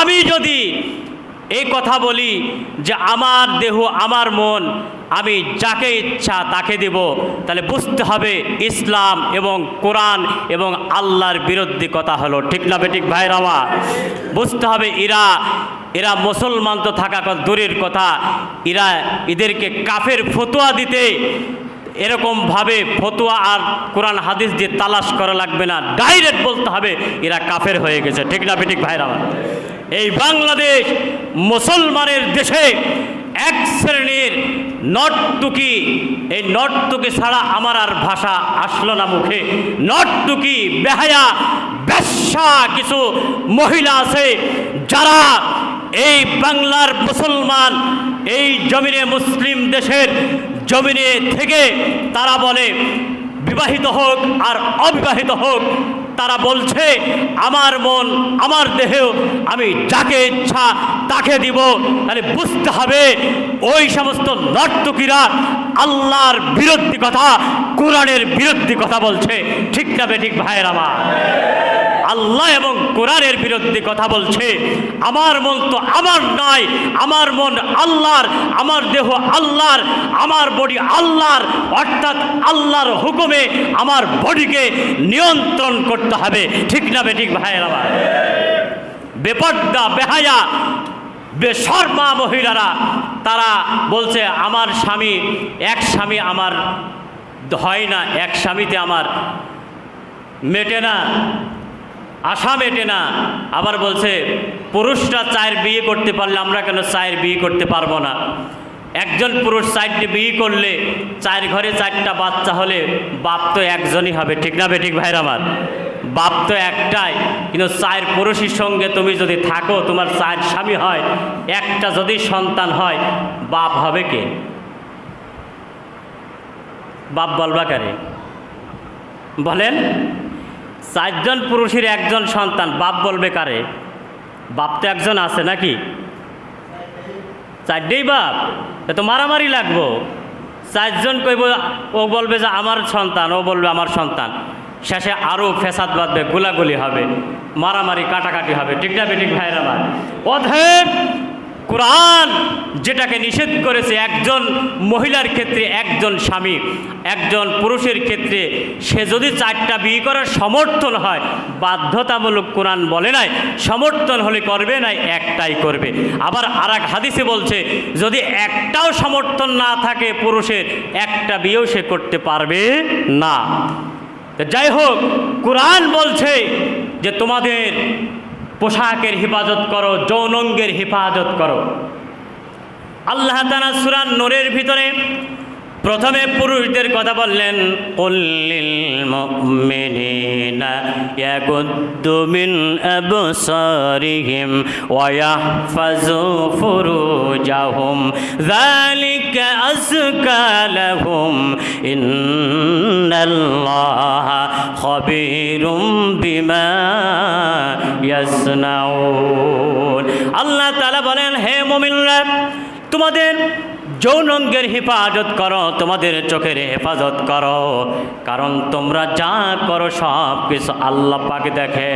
আমি যদি এই কথা বলি যে আমার দেহ, আমার মন, আমি যাকে ইচ্ছা তাকে দেব, তাহলে বুঝতে হবে ইসলাম এবং কোরআন এবং আল্লাহর বিরুদ্ধে কথা হলো। ঠিক না বেঠিক ভাইয়ের বুঝতে হবে এরা এরা মুসলমান তো থাকা দূরের কথা। এরা এদেরকে কাফের ফতোয়া দিতে এরকমভাবে ফতোয়া আর কোরআন হাদিস দিয়ে তালাশ করা লাগবে না। ডাইরেক্ট বলতে হবে এরা কাফের হয়ে গেছে। ঠিক না বেঠিক ভাইরা আমার এই বাংলাদেশ মুসলমানের দেশে এক শ্রেণির নর্তুকি, এই নর্তুকি ছাড়া আমার আর ভাষা আসলো না মুখে। নর্তুকি, বেহায়া ব্যবসা কিছু মহিলা আছে যারা এই বাংলার মুসলমান, এই জমিনে মুসলিম দেশের জমিনে থেকে তারা বলে, বিবাহিত হোক আর অবিবাহিত হোক তারা বলছে, আমার মন, আমার দেহেও আমি যাকে ইচ্ছা তাকে দিব। তাহলে বুঝতে হবে, ওই সমস্ত নর্তকীরা আল্লাহর বিরোধী কথা, কোরআনের বিরোধী কথা বলছে। ঠিক না বেঠিক ভাইয়ের আমার? আল্লাহ এবং কোরআনের বিরুদ্ধে কথা বলছে। আমার মন তো আমার নয় আমার মন আল্লাহর, আমার দেহ আল্লাহর, আমার বডি আল্লাহর, অর্থাৎ আল্লাহর হুকুমে আমার বডিকে নিয়ন্ত্রণ করতে হবে। ঠিক না বেঠিক ভাইয়ের আমার বেপর্দা, বেহায়া, বেশর্মা মহিলারা, তারা বলছে, আমার স্বামী, এক স্বামী আমার হয় না, এক স্বামীতে আমার মেটে না। আশা মেটে না। আবার বলছে, পুরুষরা চায়ের বিয়ে করতে পারলে আমরা কেন চায়ের বিয়ে করতে পারব না? একজন পুরুষ চারটে বিয়ে করলে চার ঘরে চারটা বাচ্চা হলে বাপ তো একজনই হবে। ঠিক না বেঠিক ভাইর আমার? বাপ তো একটাই। কিন্তু চায়ের পুরুষের সঙ্গে তুমি যদি থাকো, তোমার চায়ের স্বামী হয়, একটা যদি সন্তান হয়, বাপ হবে কে? বাপ বলবা কারে? বলেন। চারজন পুরুষের একজন সন্তান, বাপ বলবে কারে? বাপ তো একজন আছে নাকি? চারটেই বাপ? তো মারামারি লাগবো। চারজন কইব, ও বলবে যে আমার সন্তান, ও বলবে আমার সন্তান। শেষে আরও ফেসাদ বাঁধবে, গোলাগুলি হবে, মারামারি, কাটাকাটি হবে। ঠিক না বেঠিক ভাইয়ের আমার অধেক যেটাকে নিষেধ করেছে একজন মহিলার ক্ষেত্রে একজন স্বামী, একজন পুরুষের ক্ষেত্রে সে যদি চারটা বিয়ে করার সমর্থন হয়, বাধ্যতামূলক কোরআন বলে নাই, সমর্থন হলে করবে নাই একটাই করবে। আবার আর এক হাদিসে বলছে, যদি একটাও সমর্থন না থাকে পুরুষের, একটা বিয়েও সে করতে পারবে না। যাই হোক, কোরআন বলছে যে তোমাদের পোশাকের হেফাজত করো, যৌনঙ্গের হেফাজত করো। আল্লাহ তালা সুরান নোরের ভিতরে প্রথমে পুরুষদের কথা বললেন কল্লিল মুমিনিনা মিন আল্লাহ তাআলা বলেন, হে মুমিনরা তোমাদের যৌনঙ্গের হেফাজত করো, তোমাদের চোখের হেফাজত করো। কারণ তোমরা যা করো, সব কিছু আল্লাহ পাকে দেখে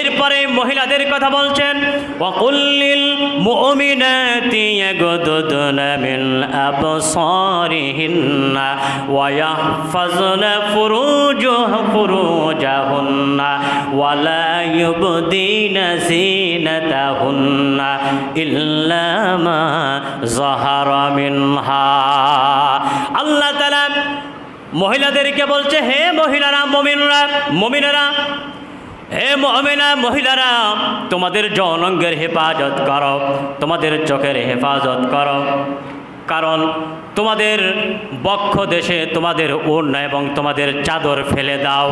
এরপরে মহিলাদের কথা বলছেন ওয়াকুল্লিল মুমিনাতি আবসারিহিন্না ওয়া ইয়াহফাজনা ফুরুজাহ ফুরুজাহুন্না ওয়া লা ইউবদিনা জিনাতাহুন্না ইল্লা মা যাহারা মিনহা। আল্লাহ তাআলা মহিলাদেরকে বলছে, হে মহিলারা, মমিনরা, মমিনেরা হে মহমিনা মহিলারা, তোমাদের যৌনঙ্গের হেফাজত করো, তোমাদের চোখের হেফাজত করো। কারণ তোমাদের বক্ষ দেশে তোমাদের ওড়না এবং তোমাদের চাদর ফেলে দাও।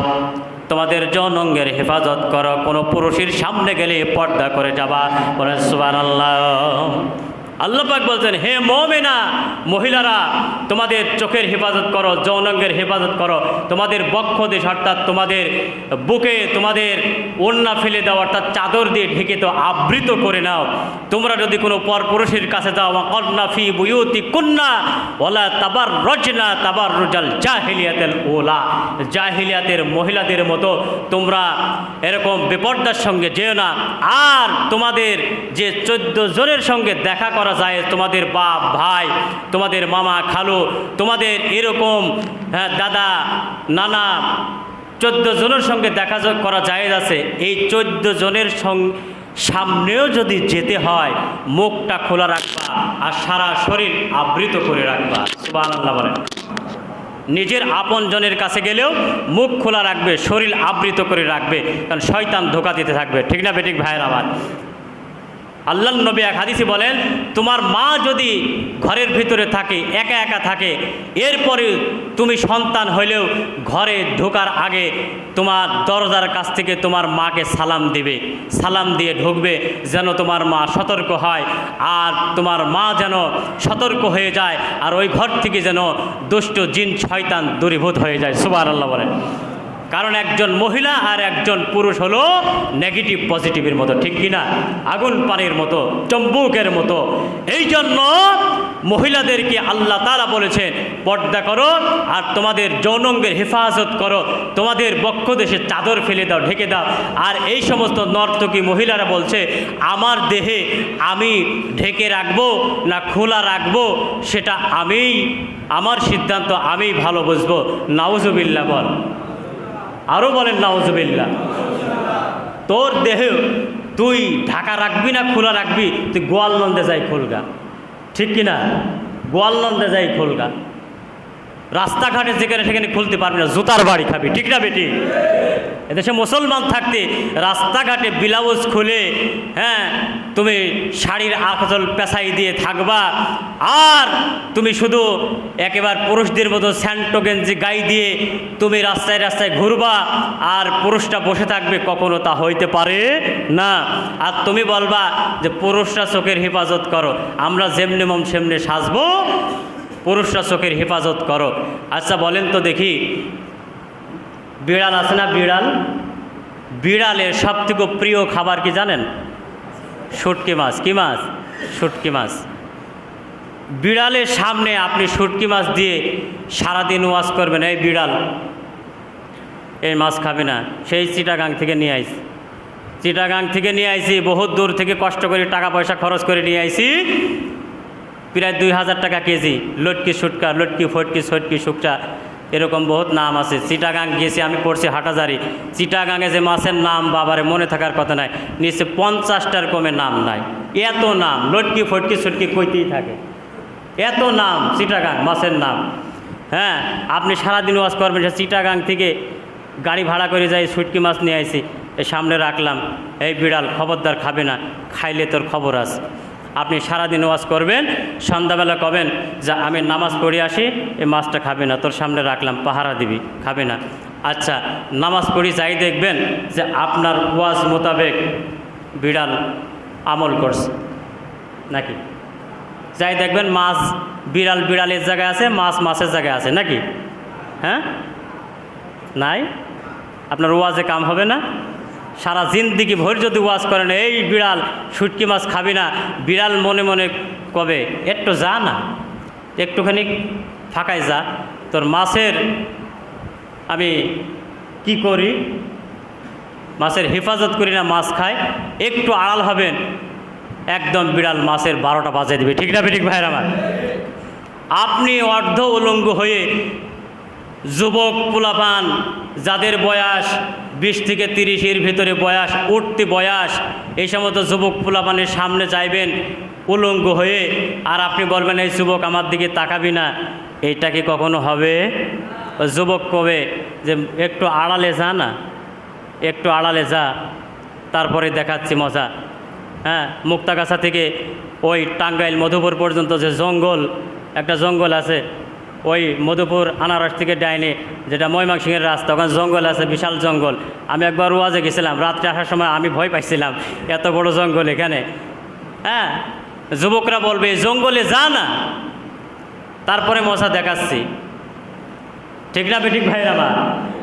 তোমাদের যৌনঙ্গের হেফাজত করো, কোনো পুরুষের সামনে গেলে পর্দা করে যাবা। বলে সুবান আল্লাহ আল্লাপাক বলছেন, হে মমেনা, মহিলারা, তোমাদের চোখের হেফাজত করো, যৌনাঙ্গের হেফাজত করো। তোমাদের বক্ষ দেশ অর্থাৎ তোমাদের বুকে তোমাদের ওন্না ফেলে দাও, অর্থাৎ চাদর দিয়ে ঢেকে তো আবৃত করে নাও। তোমরা যদি কোনো পরপুরুষের কাছে যাও কন্যা ফি বুয়ুতি কন্যা ওলা তাবার রচনা তাবার রুজাল জাহিলিয়াতের ওলা জাহিলিয়াতের মহিলাদের মতো তোমরা এরকম বিপর্দার সঙ্গে যেও না। আর তোমাদের যে চোদ্দ জনের সঙ্গে দেখা করা যায় তোমাদের বাপ ভাই তোমাদের মামা খালু তোমাদের এরকম হ্যাঁ, দাদা নানা চোদ্দ জনের সঙ্গে দেখা করা জায়েজ আছে। এই চোদ্দ জনের সঙ্গে সামনেও যদি যেতে হয় মুখটা খোলা রাখবা আর সারা শরীর আবৃত করে রাখবা। সুবাহ বলেন। নিজের আপনজনের কাছে গেলেও মুখ খোলা রাখবে শরীর আবৃত করে রাখবে কারণ শয়তান ধোকা দিতে থাকবে। ঠিক না বেঠিক ভাইয়ের আবার আল্লাহ নবী এক হাদিসে বলেন, তোমার মা যদি ঘরের ভিতরে থাকে, একা একা থাকে, এরপরে তুমি সন্তান হইলেও ঘরে ঢোকার আগে তোমার দরজার কাছ থেকে তোমার মাকে সালাম দিবে। সালাম দিয়ে ঢুকবে যেন তোমার মা সতর্ক হয় আর তোমার মা যেন সতর্ক হয়ে যায় আর ওই ঘর থেকে যেন দুষ্ট জিন, শয়তান দূরীভূত হয়ে যায়। সুবার আল্লাহ বলেন। কারণ একজন মহিলা আর একজন পুরুষ হলো নেগেটিভ পজিটিভের মতো, ঠিক কিনা? আগুন পানির মতো, চম্বুকের মতো। এই জন্য মহিলাদেরকে আল্লাহ তারা বলেছেন, পর্দা করো আর তোমাদের যৌনঙ্গের হেফাজত করো, তোমাদের বক্ষ দেশে চাদর ফেলে দাও, ঢেকে দাও। আর এই সমস্ত নর্তকী মহিলারা বলছে, আমার দেহে আমি ঢেকে রাখব না খোলা রাখব, সেটা আমিই, আমার সিদ্ধান্ত আমি ভালো বুঝব। নাউজুবিল্লা বল। আরও বলেন নাউজুবিল্লা তোর দেহে তুই ঢাকা রাখবি না খোলা রাখবি? তুই গোয়ালনন্দে যাই খোলগা। ঠিক কিনা? গোয়ালনন্দে যাই খুলগা। রাস্তাঘাটে যেখানে সেখানে খুলতে পারবি না, জুতার বাড়ি খাবি, ঠিক না বেটি? এদেশে মুসলমান থাকতে রাস্তাঘাটে ব্লাউজ খুলে হ্যাঁ তুমি শাড়ির আঁচল পেঁচাই দিয়ে থাকবা, আর তুমি শুধু একেবারে পুরুষদের মতো স্যান্টো গেঞ্জি গাই দিয়ে তুমি রাস্তায় রাস্তায় ঘুরবা, আর পুরুষটা বসে থাকবে, কখনো তা হইতে পারে না। আর তুমি বলবা যে, পুরুষরা চোখের হেফাজত করো, আমরা যেমনি মম সেমনি সাজবো পুরুষরা চোখের হেফাজত করো। আচ্ছা বলেন তো দেখি। বিড়াল আছে না বিড়াল? বিড়ালের সব থেকে প্রিয় খাবার কি জানেন? শুটকি মাছ। কি মাছ? শুটকি মাছ। বিড়ালের সামনে আপনি শুটকি মাছ দিয়ে সারাদিন ওয়াশ করবেন, এই বিড়াল। এই মাছ খাবে না। সেই চিটাগাং থেকে নিয়ে আইছি চিটাগাং থেকে নিয়ে আইছি বহুত দূর থেকে কষ্ট করে টাকা পয়সা খরচ করে নিয়ে আইছি প্রায় দুই হাজার টাকা কেজি, লটকি সুটকা, লটকি ফটকি, সটকি শুকটা এরকম বহুত নাম আছে। চিটাগাং গিয়েছি আমি পড়ছি হাটাজারি। চিটাগাঙে যে মাছের নাম বাবারে মনে থাকার কথা নাই নিচে পঞ্চাশটার কমে নাম নাই। এত নাম, লটকি, ফটকি, সটকি কইতেই থাকে। এত নাম, চিটাগাং, মাছের নাম। হ্যাঁ আপনি সারাদিন ওয়াজ করবেন চিটাগাং থেকে গাড়ি ভাড়া করে যাই, সুটকি মাছ নিয়ে আইছি সামনে রাখলাম, এই বিড়াল খবরদার খাবে না, খাইলে তোর খবর আছে। আপনি সারাদিন ওয়াজ করবেন, সন্ধ্যাবেলা কবেন, যে আমি নামাজ পড়ে আসি, এই মাছটা খাবে না, তোর সামনে রাখলাম, পাহারা দিবি, খাবে না। আচ্ছা নামাজ পড়ি যাই দেখবেন যে আপনার ওয়াজ মোতাবেক বিড়াল আমল করছে, নাকি? যাই দেখবেন মাছ বিড়াল বিড়ালের জায়গায় আছে, মাছ মাছের জায়গায় আছে, নাকি? হ্যাঁ? নাই? আপনার ওয়াজে কাম হবে না? সারা জিন্দিগি ভোর যদি ওয়াজ করেন, এই বিড়াল শুটকি মাছ খাবি না। বিড়াল মনে মনে কবে একটু যা না, একটুখানি ফাঁকায় যা, তোর মাছের আমি কি করি? মাছের হেফাজত করি না, মাছ খাই। একটু আড়াল হবেন, একদম বিড়াল মাছের বারোটা বাজে দিবে। ঠিক না ঠিক ভাইয়ের আমার? আপনি অর্ধ উলঙ্গ হয়ে যুবক পোলাপান, যাদের বয়স বিশ থেকে তিরিশের ভিতরে বয়স, উঠতি বয়স, এই সমস্ত যুবক পোলাপানের সামনে যাইবেন, উলঙ্গ হয়ে, আর আপনি বলবেন, এই যুবক আমার দিকে তাকাবি না। এইটা কি কখনো হবে? যুবক কবে? যে একটু আড়ালে যা না, একটু আড়ালে যা, তারপরে দেখাচ্ছি মজা। হ্যাঁ মুক্তাগাছা থেকে ওই টাঙ্গাইল মধুপুর পর্যন্ত যে জঙ্গল, একটা জঙ্গল আছে ওই মধুপুর, আনারস থেকে ডাইনে যেটা ময়মাংসিংহের রাস্তা ওখানে জঙ্গল আছে, বিশাল জঙ্গল। আমি একবার ওয়াজে গেছিলাম, রাত্রে আসার সময় আমি ভয় পাইছিলাম, এত বড় জঙ্গল এখানে। হ্যাঁ যুবকরা বলবে জঙ্গলে যা না। তারপরে মশা দেখাচ্ছি। ঠিক না, বেঠিক ভাই আমার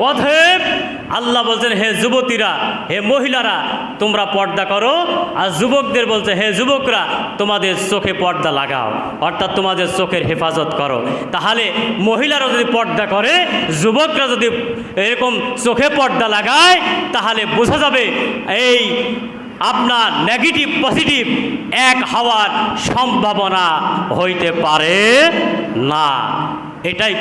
অথব আল্লাহ বলছেন, হে যুবতীরা, হে মহিলারা, তোমরা পর্দা করো। আর যুবকদের বলছে, হে যুবকরা, তোমাদের চোখে পর্দা লাগাও, অর্থাৎ তোমাদের চোখের হেফাজত করো। তাহলে মহিলারা যদি পর্দা করে, যুবকরা যদি এরকম চোখে পর্দা লাগায়, তাহলে বোঝা যাবে এই আপনার নেগেটিভ পজিটিভ এক হওয়ার সম্ভাবনা হইতে পারে না। এটাই